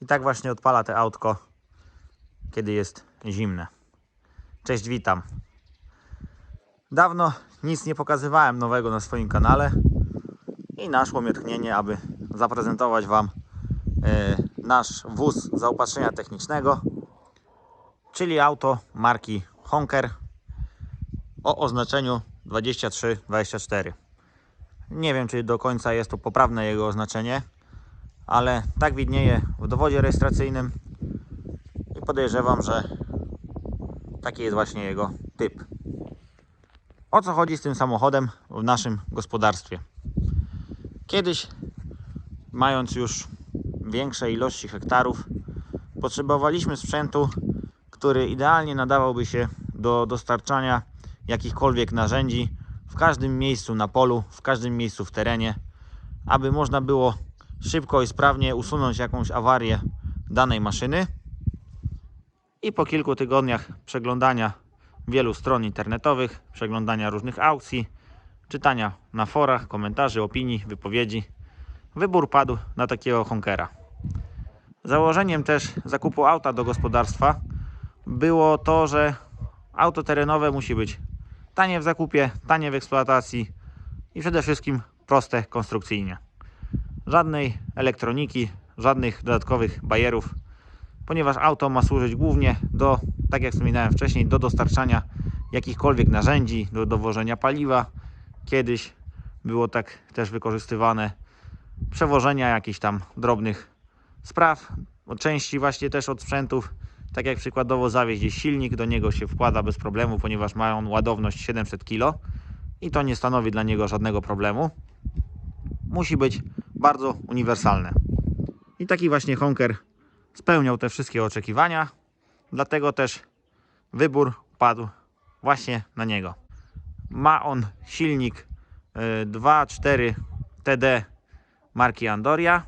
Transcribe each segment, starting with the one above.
I tak właśnie odpala te autko, kiedy jest zimne. Cześć, witam. Dawno nic nie pokazywałem nowego na swoim kanale i naszło mnie tchnienie, aby zaprezentować Wam nasz wóz zaopatrzenia technicznego, czyli auto marki Honker o oznaczeniu 2324. Nie wiem, czy do końca jest to poprawne jego oznaczenie, ale tak widnieje w dowodzie rejestracyjnym i podejrzewam, że taki jest właśnie jego typ. O co chodzi z tym samochodem w naszym gospodarstwie? Kiedyś, mając już większe ilości hektarów, potrzebowaliśmy sprzętu, który idealnie nadawałby się do dostarczania jakichkolwiek narzędzi w każdym miejscu na polu, w każdym miejscu w terenie, aby można było szybko i sprawnie usunąć jakąś awarię danej maszyny i po kilku tygodniach przeglądania wielu stron internetowych, przeglądania różnych aukcji, czytania na forach, komentarzy, opinii, wypowiedzi, wybór padł na takiego Honkera. Założeniem też zakupu auta do gospodarstwa było to, że auto terenowe musi być tanie w zakupie, tanie w eksploatacji i przede wszystkim proste konstrukcyjnie. Żadnej elektroniki, żadnych dodatkowych bajerów, ponieważ auto ma służyć głównie do, tak jak wspominałem wcześniej, do dostarczania jakichkolwiek narzędzi, do dowożenia paliwa. Kiedyś było tak też wykorzystywane przewożenia jakichś tam drobnych spraw, od części właśnie też od sprzętów, tak jak przykładowo zawieźć silnik, do niego się wkłada bez problemu, ponieważ ma on ładowność 700 kg i to nie stanowi dla niego żadnego problemu. Musi być bardzo uniwersalne. I taki właśnie Honker spełniał te wszystkie oczekiwania, dlatego też wybór padł właśnie na niego. Ma on silnik y, 2.4 TD marki Andoria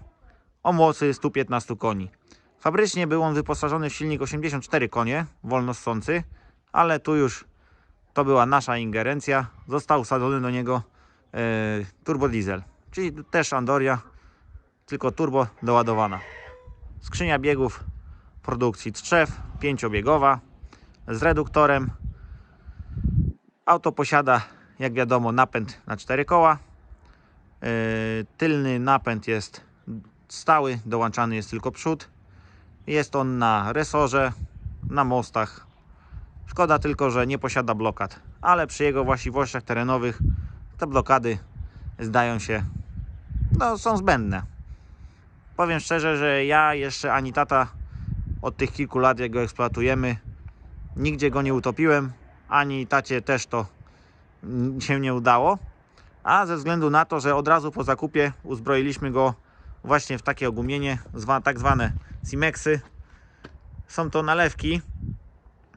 o mocy 115 koni. Fabrycznie był on wyposażony w silnik 84 konie, wolnossący, ale tu już to była nasza ingerencja. Został wsadzony do niego e, turbodiesel, czyli też Andoria, tylko turbo doładowana. Skrzynia biegów produkcji Trzew, pięciobiegowa z reduktorem. Auto posiada, jak wiadomo, napęd na cztery koła. E, tylny napęd jest stały, dołączany jest tylko przód. Jest on na resorze, na mostach. Szkoda tylko, że nie posiada blokad, ale przy jego właściwościach terenowych te blokady zdają się, no są zbędne. Powiem szczerze, że ja jeszcze ani tata od tych kilku lat, jak go eksploatujemy, nigdzie go nie utopiłem, ani tacie też to się nie udało. A ze względu na to, że od razu po zakupie uzbroiliśmy go właśnie w takie ogumienie, tak zwane Simexy. Są to nalewki,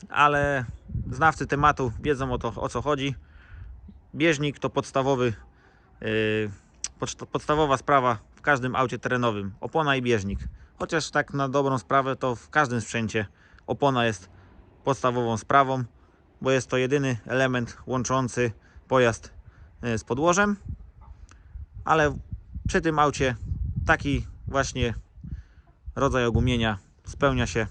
ale znawcy tematu wiedzą o, to, o co chodzi. Bieżnik to podstawowy, yy, podst- podstawowa sprawa w każdym aucie terenowym. Opona i bieżnik. Chociaż tak na dobrą sprawę to w każdym sprzęcie opona jest podstawową sprawą, bo jest to jedyny element łączący pojazd yy, z podłożem. Ale przy tym aucie taki właśnie rodzaj ogumienia spełnia się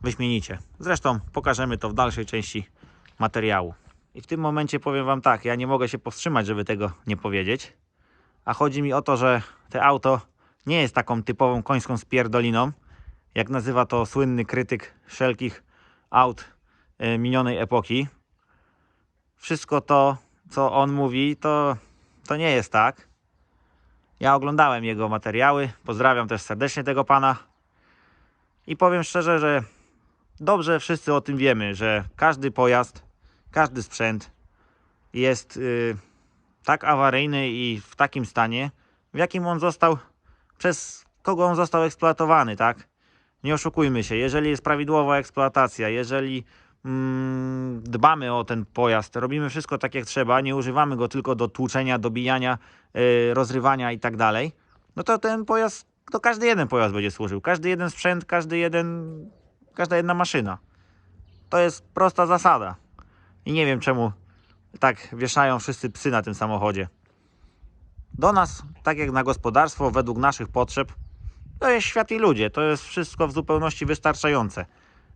wyśmienicie. Zresztą pokażemy to w dalszej części materiału. I w tym momencie powiem Wam tak, ja nie mogę się powstrzymać, żeby tego nie powiedzieć. A chodzi mi o to, że te auto nie jest taką typową końską spierdoliną, jak nazywa to słynny krytyk wszelkich aut e, minionej epoki. Wszystko to, co on mówi, to, to nie jest tak. Ja oglądałem jego materiały, pozdrawiam też serdecznie tego pana. I powiem szczerze, że dobrze wszyscy o tym wiemy, że każdy pojazd, każdy sprzęt jest y, tak awaryjny i w takim stanie, w jakim on został, przez kogo on został eksploatowany, tak? Nie oszukujmy się, jeżeli jest prawidłowa eksploatacja, jeżeli dbamy o ten pojazd, robimy wszystko tak jak trzeba, nie używamy go tylko do tłuczenia, dobijania, y, rozrywania i tak dalej, no to ten pojazd to każdy jeden pojazd będzie służył. Każdy jeden sprzęt, każdy jeden, każda jedna maszyna. To jest prosta zasada. I nie wiem czemu tak wieszają wszyscy psy na tym samochodzie. Do nas, tak jak na gospodarstwo, według naszych potrzeb, to jest świat i ludzie. To jest wszystko w zupełności wystarczające.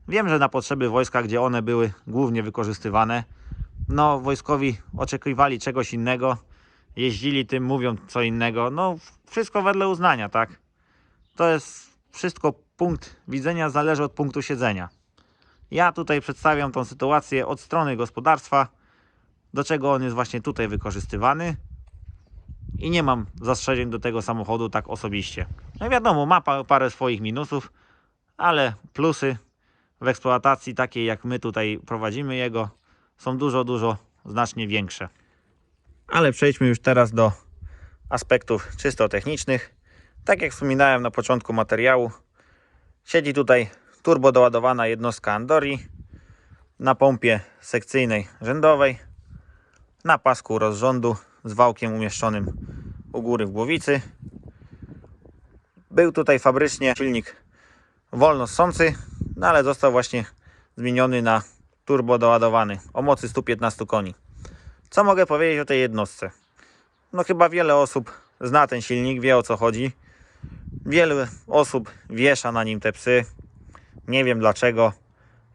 Wiem, że na potrzeby wojska, gdzie one były głównie wykorzystywane, no wojskowi oczekiwali czegoś innego, jeździli tym, mówią co innego. No wszystko wedle uznania, tak? To jest wszystko punkt widzenia, zależy od punktu siedzenia. Ja tutaj przedstawiam tą sytuację od strony gospodarstwa, do czego on jest właśnie tutaj wykorzystywany i nie mam zastrzeżeń do tego samochodu tak osobiście. No wiadomo, ma pa- parę swoich minusów, ale plusy w eksploatacji takiej jak my tutaj prowadzimy jego są dużo, dużo znacznie większe. Ale przejdźmy już teraz do aspektów czysto technicznych. Tak jak wspominałem na początku materiału, siedzi tutaj turbo doładowana jednostka Andori na pompie sekcyjnej rzędowej, na pasku rozrządu z wałkiem umieszczonym u góry w głowicy. Był tutaj fabrycznie silnik wolno ssący, no ale został właśnie zmieniony na turbo doładowany o mocy 115 koni. Co mogę powiedzieć o tej jednostce? No chyba wiele osób zna ten silnik, wie o co chodzi. Wiele osób wiesza na nim te psy. Nie wiem dlaczego.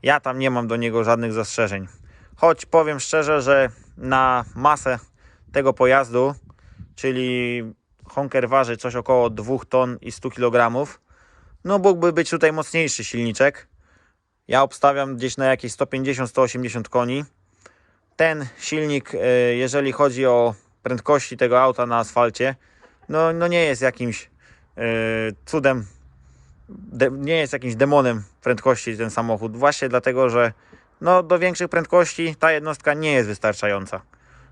Ja tam nie mam do niego żadnych zastrzeżeń. Choć powiem szczerze, że na masę tego pojazdu, czyli Honker waży coś około 2 ton i 100 kg, no mógłby być tutaj mocniejszy silniczek. Ja obstawiam gdzieś na jakieś 150-180 koni. Ten silnik, e, jeżeli chodzi o prędkości tego auta na asfalcie, no, no nie jest jakimś e, cudem, de, nie jest jakimś demonem prędkości ten samochód. Właśnie dlatego, że no, do większych prędkości ta jednostka nie jest wystarczająca.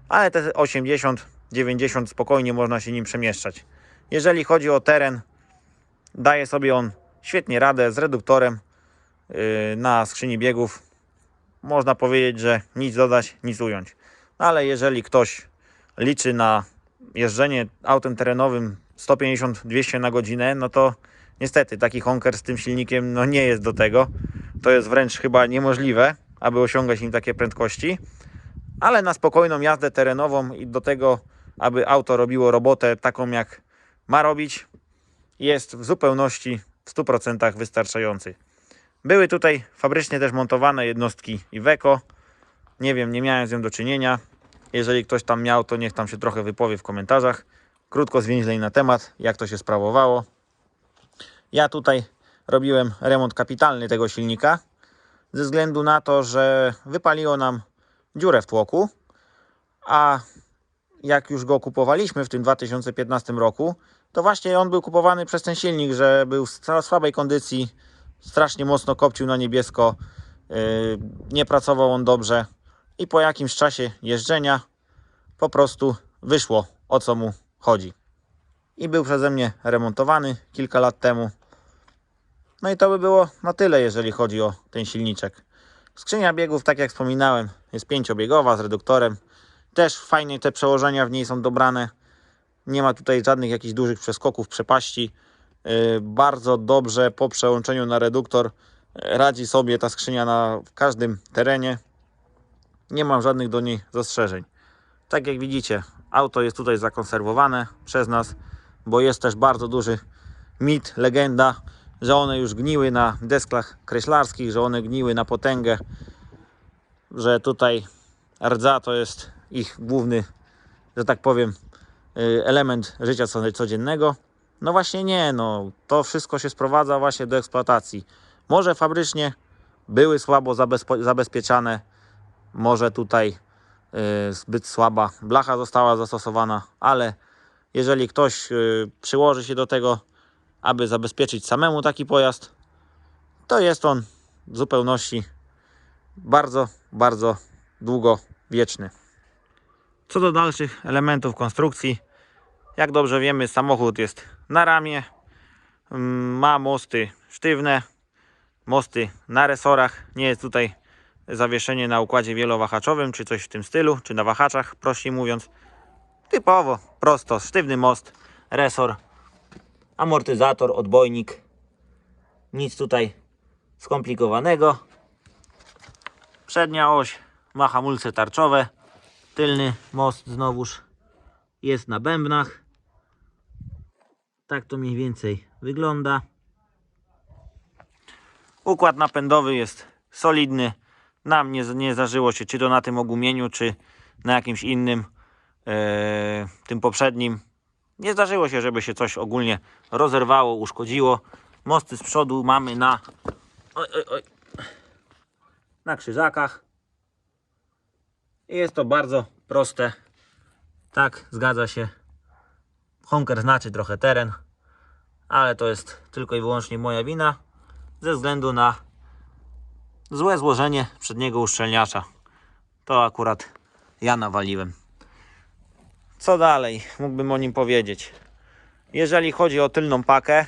Ale te 80-90 spokojnie można się nim przemieszczać. Jeżeli chodzi o teren, daje sobie on świetnie radę z reduktorem yy, na skrzyni biegów. Można powiedzieć, że nic dodać, nic ująć. No, ale jeżeli ktoś liczy na jeżdżenie autem terenowym 150-200 na godzinę, no to niestety taki honker z tym silnikiem no nie jest do tego. To jest wręcz chyba niemożliwe, aby osiągać nim takie prędkości. Ale na spokojną jazdę terenową i do tego, aby auto robiło robotę taką jak ma robić, jest w zupełności w 100% wystarczający. Były tutaj fabrycznie też montowane jednostki Iveco. Nie wiem, nie miałem z nią do czynienia. Jeżeli ktoś tam miał, to niech tam się trochę wypowie w komentarzach. Krótko, zwięźlej na temat, jak to się sprawowało. Ja tutaj robiłem remont kapitalny tego silnika ze względu na to, że wypaliło nam dziurę w tłoku, a jak już go kupowaliśmy w tym 2015 roku, to właśnie on był kupowany przez ten silnik, że był w słabej kondycji, strasznie mocno kopcił na niebiesko, yy, nie pracował on dobrze i po jakimś czasie jeżdżenia po prostu wyszło o co mu chodzi. I był przeze mnie remontowany kilka lat temu. No i to by było na tyle, jeżeli chodzi o ten silniczek. Skrzynia biegów, tak jak wspominałem, jest pięciobiegowa z reduktorem. Też fajnie te przełożenia w niej są dobrane. Nie ma tutaj żadnych jakichś dużych przeskoków, przepaści. Yy, Bardzo dobrze po przełączeniu na reduktor yy, radzi sobie ta skrzynia na każdym terenie. Nie mam żadnych do niej zastrzeżeń. Tak jak widzicie, auto jest tutaj zakonserwowane przez nas, bo jest też bardzo duży mit, legenda, że one już gniły na deskach kreślarskich, że one gniły na potęgę, że tutaj rdza to jest ich główny, że tak powiem, y, element życia co- codziennego. No właśnie nie, no to wszystko się sprowadza właśnie do eksploatacji. Może fabrycznie były słabo zabezpieczane, może tutaj y, zbyt słaba blacha została zastosowana, ale jeżeli ktoś y, przyłoży się do tego, aby zabezpieczyć samemu taki pojazd, to jest on w zupełności bardzo, bardzo długowieczny. Co do dalszych elementów konstrukcji, jak dobrze wiemy, samochód jest na ramię, mm, ma mosty sztywne, mosty na resorach, nie jest tutaj zawieszenie na układzie wielowahaczowym, czy coś w tym stylu, czy na wahaczach, prościej mówiąc. Typowo, prosto, sztywny most, resor, amortyzator, odbojnik. Nic tutaj skomplikowanego. Przednia oś ma hamulce tarczowe. Tylny most znowuż jest na bębnach. Tak to mniej więcej wygląda. Układ napędowy jest solidny. Nam nie, nie zdarzyło się, czy to na tym ogumieniu, czy na jakimś innym, e, tym poprzednim. Nie zdarzyło się, żeby się coś ogólnie rozerwało, uszkodziło. Mosty z przodu mamy na, oj, oj, oj, na krzyżakach. I jest to bardzo proste. Tak, zgadza się. Honker znaczy trochę teren, ale to jest tylko i wyłącznie moja wina ze względu na złe złożenie przedniego uszczelniacza. To akurat ja nawaliłem. Co dalej mógłbym o nim powiedzieć? Jeżeli chodzi o tylną pakę,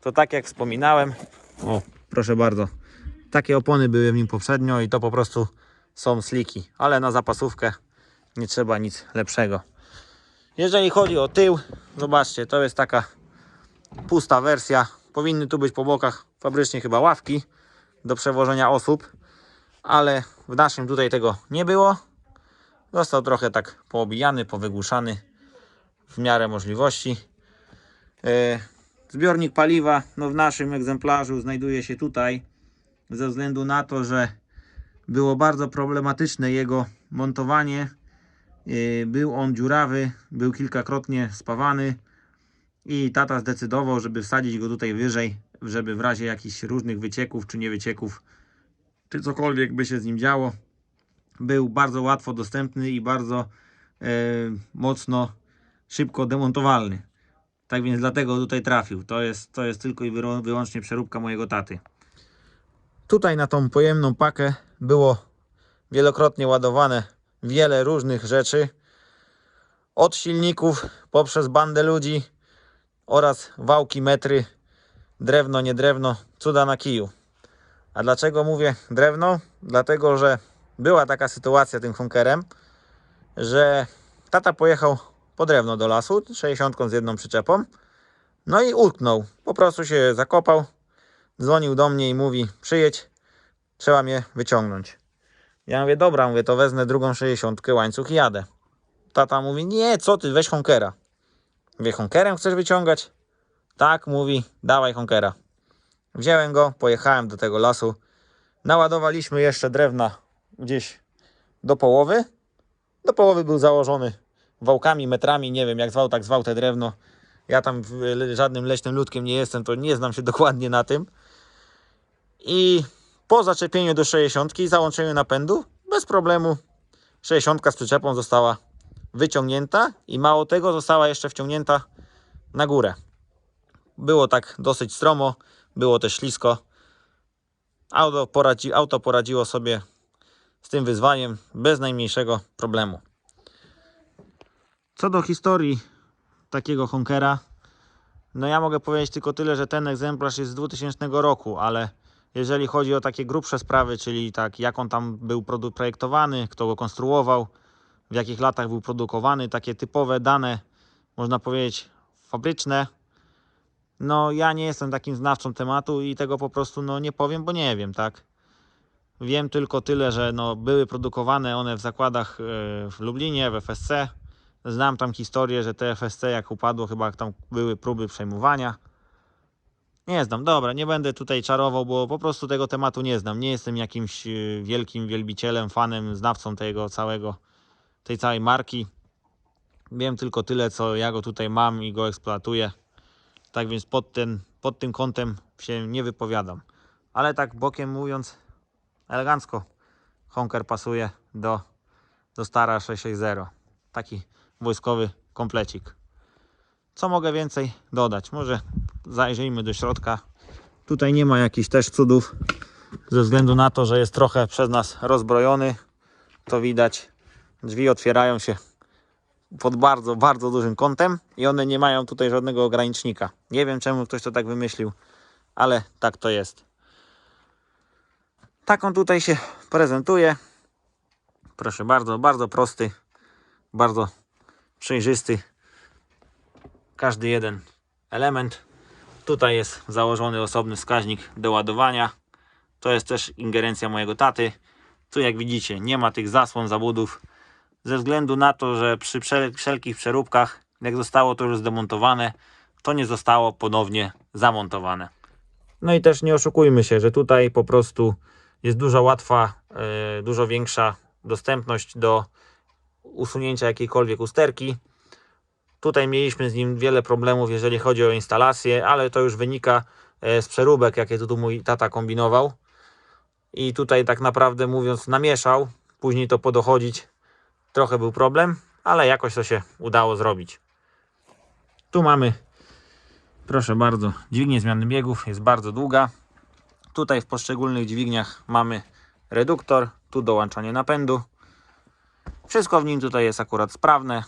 to tak jak wspominałem, o proszę bardzo, takie opony były w nim poprzednio i to po prostu są sliki, ale na zapasówkę nie trzeba nic lepszego. Jeżeli chodzi o tył, zobaczcie, to jest taka pusta wersja. Powinny tu być po bokach fabrycznie chyba ławki do przewożenia osób, ale w naszym tutaj tego nie było. Został trochę tak poobijany, powygłuszany w miarę możliwości. E, Zbiornik paliwa no w naszym egzemplarzu znajduje się tutaj ze względu na to, że było bardzo problematyczne jego montowanie. E, Był on dziurawy, był kilkakrotnie spawany i tata zdecydował, żeby wsadzić go tutaj wyżej, żeby w razie jakichś różnych wycieków czy niewycieków, czy cokolwiek by się z nim działo, był bardzo łatwo dostępny i bardzo e, mocno szybko demontowalny. Tak więc dlatego tutaj trafił. To jest, to jest tylko i wyłącznie przeróbka mojego taty. Tutaj na tą pojemną pakę było wielokrotnie ładowane wiele różnych rzeczy. Od silników poprzez bandę ludzi oraz wałki, metry, drewno, nie drewno, cuda na kiju. A dlaczego mówię drewno? Dlatego, że była taka sytuacja tym Honkerem, że tata pojechał po drewno do lasu, 60 z jedną przyczepą, no i utknął. Po prostu się zakopał, dzwonił do mnie i mówi: Przyjedź, trzeba mnie wyciągnąć. Ja mówię: Dobra, mówię, to wezmę drugą 60 łańcuch i jadę. Tata mówi: Nie, co ty, weź Honkera. Mówię: Honkerem chcesz wyciągać? Tak, mówi: Dawaj Honkera. Wziąłem go, pojechałem do tego lasu. Naładowaliśmy jeszcze drewna gdzieś do połowy. Do połowy był założony wałkami, metrami, nie wiem jak zwał, tak zwał te drewno. Ja tam żadnym leśnym ludkiem nie jestem, to nie znam się dokładnie na tym. I po zaczepieniu do 60 i załączeniu napędu, bez problemu 60 z przyczepą została wyciągnięta i mało tego została jeszcze wciągnięta na górę. Było tak dosyć stromo, było też ślisko. Auto, poradzi, auto poradziło sobie z tym wyzwaniem bez najmniejszego problemu. Co do historii takiego Honkera, no ja mogę powiedzieć tylko tyle, że ten egzemplarz jest z 2000 roku, ale jeżeli chodzi o takie grubsze sprawy, czyli tak jak on tam był projektowany, kto go konstruował, w jakich latach był produkowany, takie typowe dane, można powiedzieć fabryczne, no ja nie jestem takim znawcą tematu i tego po prostu no nie powiem, bo nie wiem, tak. Wiem tylko tyle, że no, były produkowane one w zakładach e, w Lublinie, w FSC. Znam tam historię, że te FSC jak upadło, chyba tam były próby przejmowania. Nie znam, dobra, nie będę tutaj czarował, bo po prostu tego tematu nie znam. Nie jestem jakimś e, wielkim wielbicielem, fanem, znawcą tego całego, tej całej marki. Wiem tylko tyle, co ja go tutaj mam i go eksploatuję. Tak więc pod, ten, pod tym kątem się nie wypowiadam. Ale tak bokiem mówiąc, elegancko Honker pasuje do, do Stara 660. Taki wojskowy komplecik. Co mogę więcej dodać? Może zajrzyjmy do środka. Tutaj nie ma jakichś też cudów. Ze względu na to, że jest trochę przez nas rozbrojony. To widać. Drzwi otwierają się pod bardzo, bardzo dużym kątem i one nie mają tutaj żadnego ogranicznika. Nie wiem czemu ktoś to tak wymyślił, ale tak to jest. Tak on tutaj się prezentuje. Proszę bardzo, bardzo prosty, bardzo przejrzysty. Każdy jeden element. Tutaj jest założony osobny wskaźnik do ładowania. To jest też ingerencja mojego taty. Tu jak widzicie nie ma tych zasłon, zabudów. Ze względu na to, że przy wszel- wszelkich przeróbkach, jak zostało to już zdemontowane, to nie zostało ponownie zamontowane. No i też nie oszukujmy się, że tutaj po prostu jest dużo łatwa, e, dużo większa dostępność do usunięcia jakiejkolwiek usterki. Tutaj mieliśmy z nim wiele problemów, jeżeli chodzi o instalację, ale to już wynika e, z przeróbek, jakie tu mój tata kombinował. I tutaj tak naprawdę mówiąc namieszał, później to podochodzić trochę był problem, ale jakoś to się udało zrobić. Tu mamy, proszę bardzo, dźwignię zmiany biegów, jest bardzo długa. Tutaj w poszczególnych dźwigniach mamy reduktor, tu dołączanie napędu. Wszystko w nim tutaj jest akurat sprawne,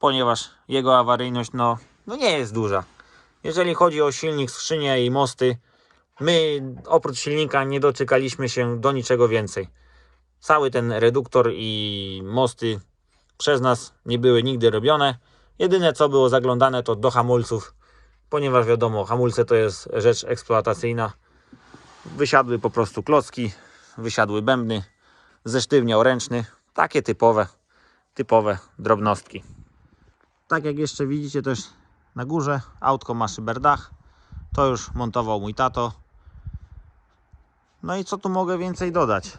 ponieważ jego awaryjność no, no nie jest duża. Jeżeli chodzi o silnik, skrzynię i mosty, my oprócz silnika nie doczekaliśmy się do niczego więcej. Cały ten reduktor i mosty przez nas nie były nigdy robione. Jedyne co było zaglądane to do hamulców, ponieważ wiadomo, hamulce to jest rzecz eksploatacyjna. Wysiadły po prostu klocki, wysiadły bębny, zesztywniał ręczny, takie typowe, typowe drobnostki. Tak jak jeszcze widzicie też na górze autko ma szyberdach. To już montował mój tato. No i co tu mogę więcej dodać?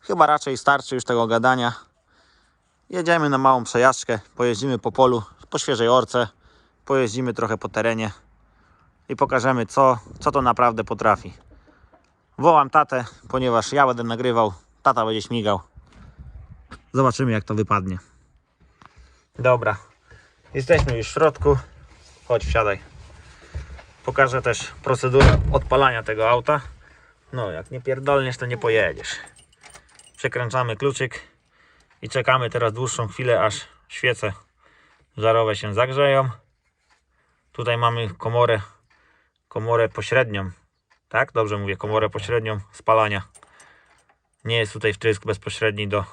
Chyba raczej starczy już tego gadania. Jedziemy na małą przejażdżkę, pojeździmy po polu, po świeżej orce, pojeździmy trochę po terenie i pokażemy co, co to naprawdę potrafi. Wołam tatę, ponieważ ja będę nagrywał, tata będzie śmigał. Zobaczymy jak to wypadnie. Dobra, jesteśmy już w środku. Chodź, wsiadaj. Pokażę też procedurę odpalania tego auta. No, jak nie pierdolniesz, to nie pojedziesz. Przekręcamy kluczyk i czekamy teraz dłuższą chwilę, aż świece żarowe się zagrzeją. Tutaj mamy komorę, komorę pośrednią. Tak? Dobrze mówię, komorę pośrednią spalania. Nie jest tutaj wtrysk bezpośredni do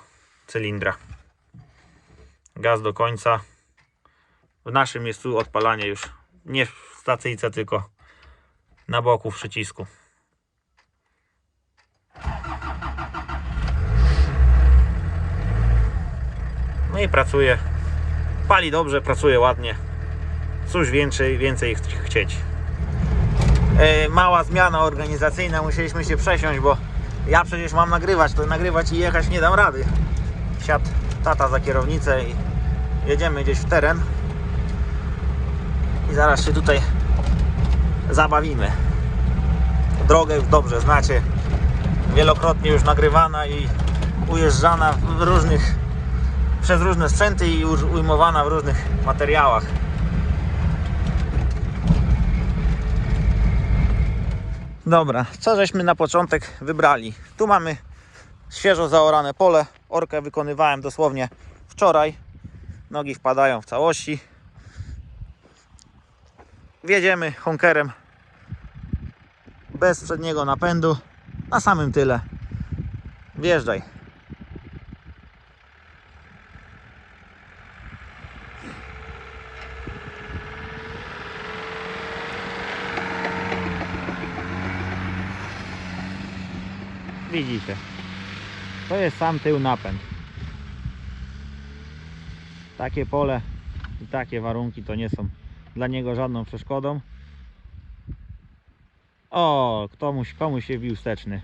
cylindra. Gaz do końca. W naszym tu odpalanie już nie w stacyjce, tylko na boku w przycisku. No i pracuje. Pali dobrze, pracuje ładnie. Cóż więcej, więcej ch- chcieć. E, mała zmiana organizacyjna, musieliśmy się przesiąść, bo ja przecież mam nagrywać, to nagrywać i jechać nie dam rady. Siadł tata za kierownicę i jedziemy gdzieś w teren. I zaraz się tutaj zabawimy. Drogę już dobrze znacie. Wielokrotnie już nagrywana i ujeżdżana w różnych przez różne sprzęty i już ujmowana w różnych materiałach. Dobra, co żeśmy na początek wybrali? Tu mamy świeżo zaorane pole. Orkę wykonywałem dosłownie wczoraj. Nogi wpadają w całości. Wjedziemy honkerem bez przedniego napędu na samym tyle. Wjeżdżaj. Widzicie. To jest sam tył napęd. Takie pole i takie warunki to nie są dla niego żadną przeszkodą. O, komuś, komuś się wbił wsteczny.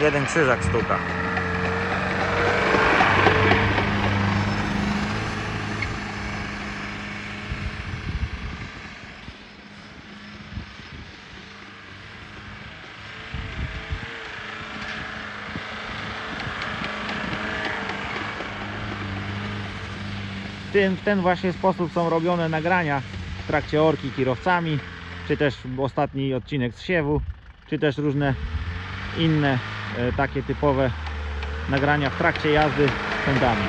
Jeden krzyżak stuka. Ten, w ten właśnie sposób są robione nagrania w trakcie orki kierowcami, czy też ostatni odcinek z siewu, czy też różne inne E, takie typowe nagrania w trakcie jazdy pędami.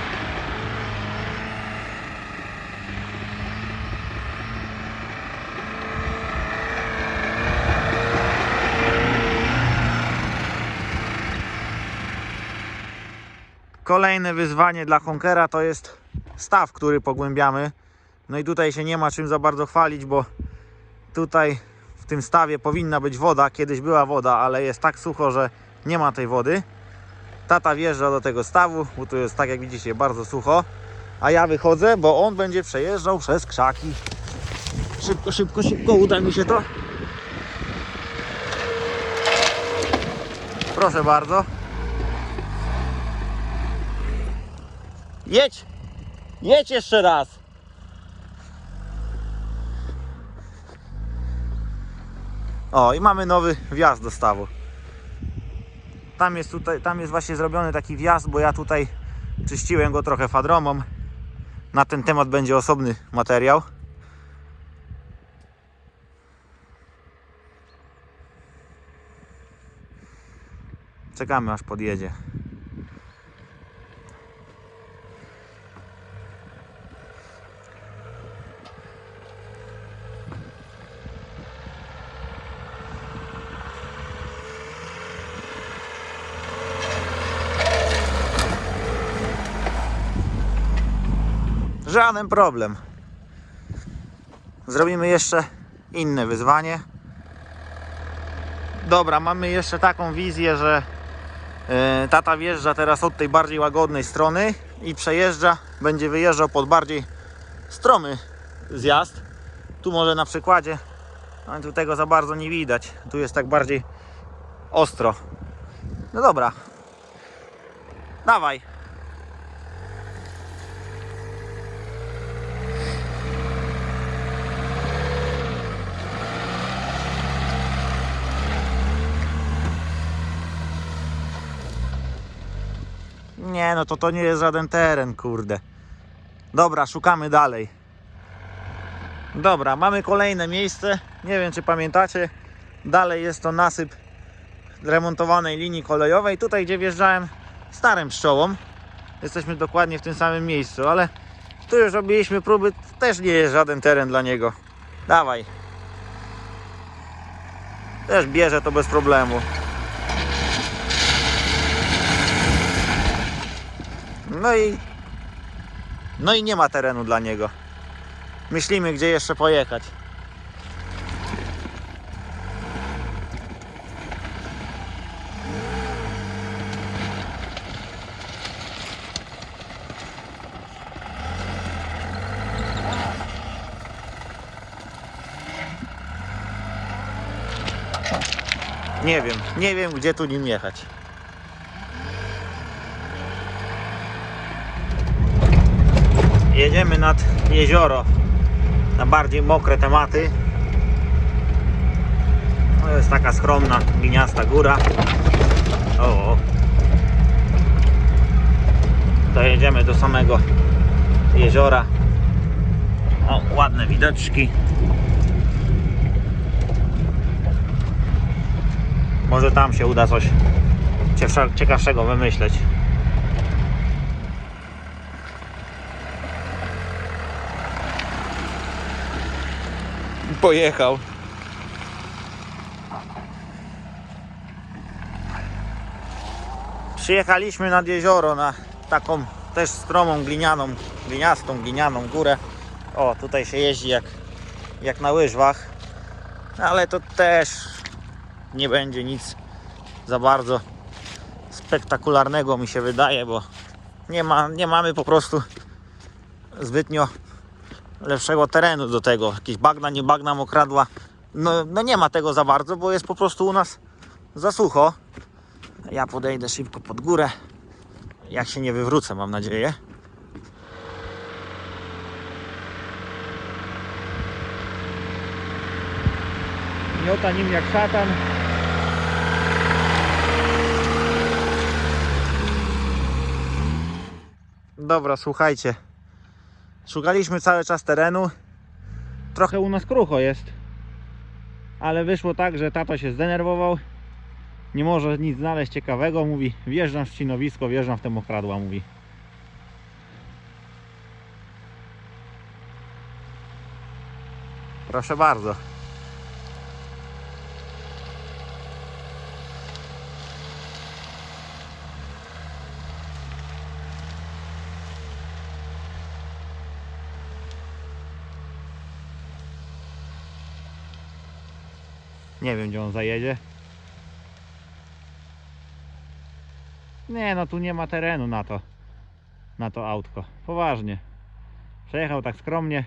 Kolejne wyzwanie dla Honkera to jest staw, który pogłębiamy. No i tutaj się nie ma czym za bardzo chwalić, bo tutaj w tym stawie powinna być woda. Kiedyś była woda, ale jest tak sucho, że nie ma tej wody. Tata wjeżdża do tego stawu, bo tu jest tak jak widzicie bardzo sucho. A ja wychodzę, bo on będzie przejeżdżał przez krzaki. Szybko, szybko, szybko uda mi się to. Proszę bardzo. Jedź! Jedź jeszcze raz! O, i mamy nowy wjazd do stawu. Tam jest tutaj, tam jest właśnie zrobiony taki wjazd, bo ja tutaj czyściłem go trochę fadromą. Na ten temat będzie osobny materiał. Czekamy aż podjedzie. Problem. Zrobimy jeszcze inne wyzwanie. Dobra, mamy jeszcze taką wizję, że e, tata wjeżdża teraz od tej bardziej łagodnej strony i przejeżdża, będzie wyjeżdżał pod bardziej stromy zjazd. Tu może na przykładzie, ale tu tego za bardzo nie widać. Tu jest tak bardziej ostro. No dobra. Dawaj. Nie, no to to nie jest żaden teren, kurde. Dobra, szukamy dalej. Dobra, mamy kolejne miejsce. Nie wiem, czy pamiętacie. Dalej jest to nasyp remontowanej linii kolejowej. Tutaj, gdzie wjeżdżałem starym pszczołą. Jesteśmy dokładnie w tym samym miejscu, ale tu już robiliśmy próby. Też nie jest żaden teren dla niego. Dawaj. Też bierze to bez problemu. No i no i nie ma terenu dla niego. Myślimy, gdzie jeszcze pojechać. Nie wiem, nie wiem gdzie tu nim jechać. Jedziemy nad jezioro. Na bardziej mokre tematy. To jest taka skromna gliniasta góra. O, o. dojedziemy do samego jeziora. O, ładne widoczki. Może tam się uda coś ciekawsze- ciekawszego wymyśleć pojechał. Przyjechaliśmy nad jezioro na taką też stromą glinianą, gliniastą, glinianą górę. O, tutaj się jeździ jak, jak na łyżwach, ale to też nie będzie nic za bardzo spektakularnego mi się wydaje, bo nie, ma, nie mamy po prostu zbytnio lepszego terenu do tego. Jakieś bagna, nie bagna, mokradła. No, no nie ma tego za bardzo, bo jest po prostu u nas za sucho. Ja podejdę szybko pod górę. Jak się nie wywrócę, mam nadzieję. Miota nim jak szatan. Dobra, słuchajcie. Szukaliśmy cały czas terenu. Trochę u nas krucho jest. Ale wyszło tak, że tato się zdenerwował. Nie może nic znaleźć ciekawego. Mówi, wjeżdżam w ścinowisko, wjeżdżam w te mokradła, mówi. Proszę bardzo. Nie wiem, gdzie on zajedzie. Nie, no tu nie ma terenu na to. Na to autko. Poważnie. Przejechał tak skromnie.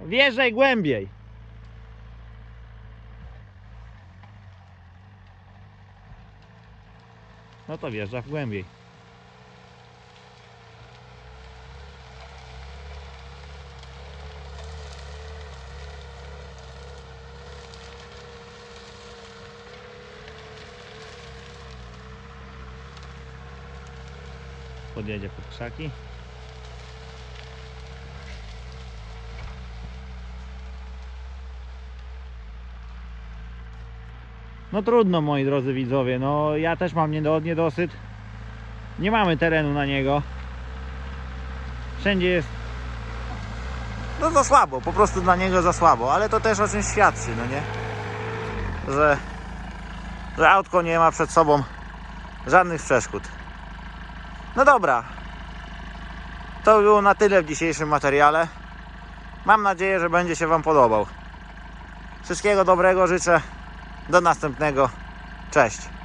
Wjeżdżaj głębiej. No to wjeżdża w głębiej. Podjedzie pod krzaki. No trudno moi drodzy widzowie, no ja też mam niedo- niedosyt. Nie mamy terenu na niego. Wszędzie jest. No za słabo, po prostu dla niego za słabo, ale to też o czymś świadczy, no nie? Że, że autko nie ma przed sobą żadnych przeszkód. No dobra. To by było na tyle w dzisiejszym materiale. Mam nadzieję, że będzie się Wam podobał. Wszystkiego dobrego życzę. Do następnego. Cześć.